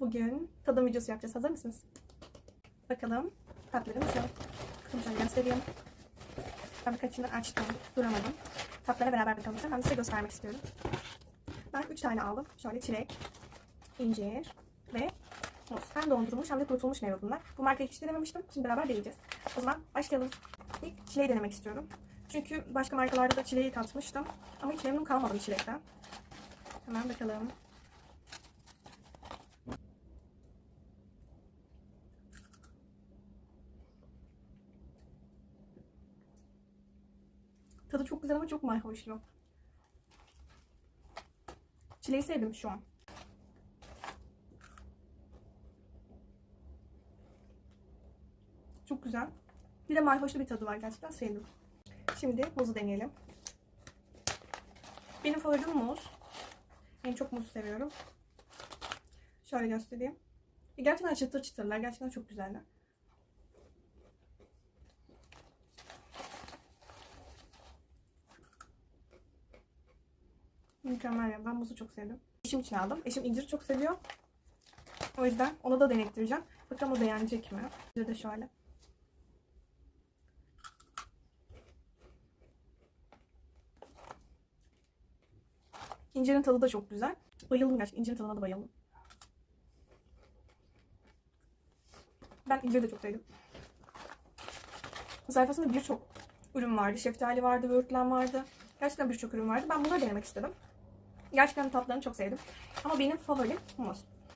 Bugün tadım videosu yapacağız. Hazır mısınız? Bakalım tatlarımız yok. Bakın şöyle göstereyim. Ben birkaçını açtım. Duramadım. Tatlara beraber bakalım. Ben size göstermek istiyorum. Ben 3 tane aldım. Şöyle çilek, incir ve muz. Hem dondurulmuş hem de kurutulmuş meyve bunlar. Bu markayı hiç denememiştim. Şimdi beraber deneyeceğiz. O zaman başlayalım. İlk çileği denemek istiyorum. Çünkü başka markalarda da çileği tatmıştım. Ama hiç memnun kalmadım çilekten. Hemen bakalım. Tadı çok güzel ama çok mayhoşlu. Çileği sevdim şu an. Çok güzel. Bir de mayhoşlu bir tadı var gerçekten sevdim. Şimdi muzu deneyelim. Benim favorim muz. En çok muz seviyorum. Şöyle göstereyim. E, Gerçekten çıtır çıtırlar. Gerçekten çok güzeller. Mükemmel ya. Ben muzu çok sevdim. Eşim için aldım. Eşim inciri çok seviyor. O yüzden ona da denettireceğim. Bakalım o beğenecek mi? Bir de şöyle. İncirin tadı da çok güzel. Bayıldım gerçekten. İncirin tadına da bayıldım. Ben inciri de çok sevdim. Sayfasında birçok ürün vardı. Şeftali vardı, böğürtlen vardı. Gerçekten birçok ürün vardı. Ben bunları denemek istedim. Gerçekten tatlarını çok sevdim. Ama benim favorim muz.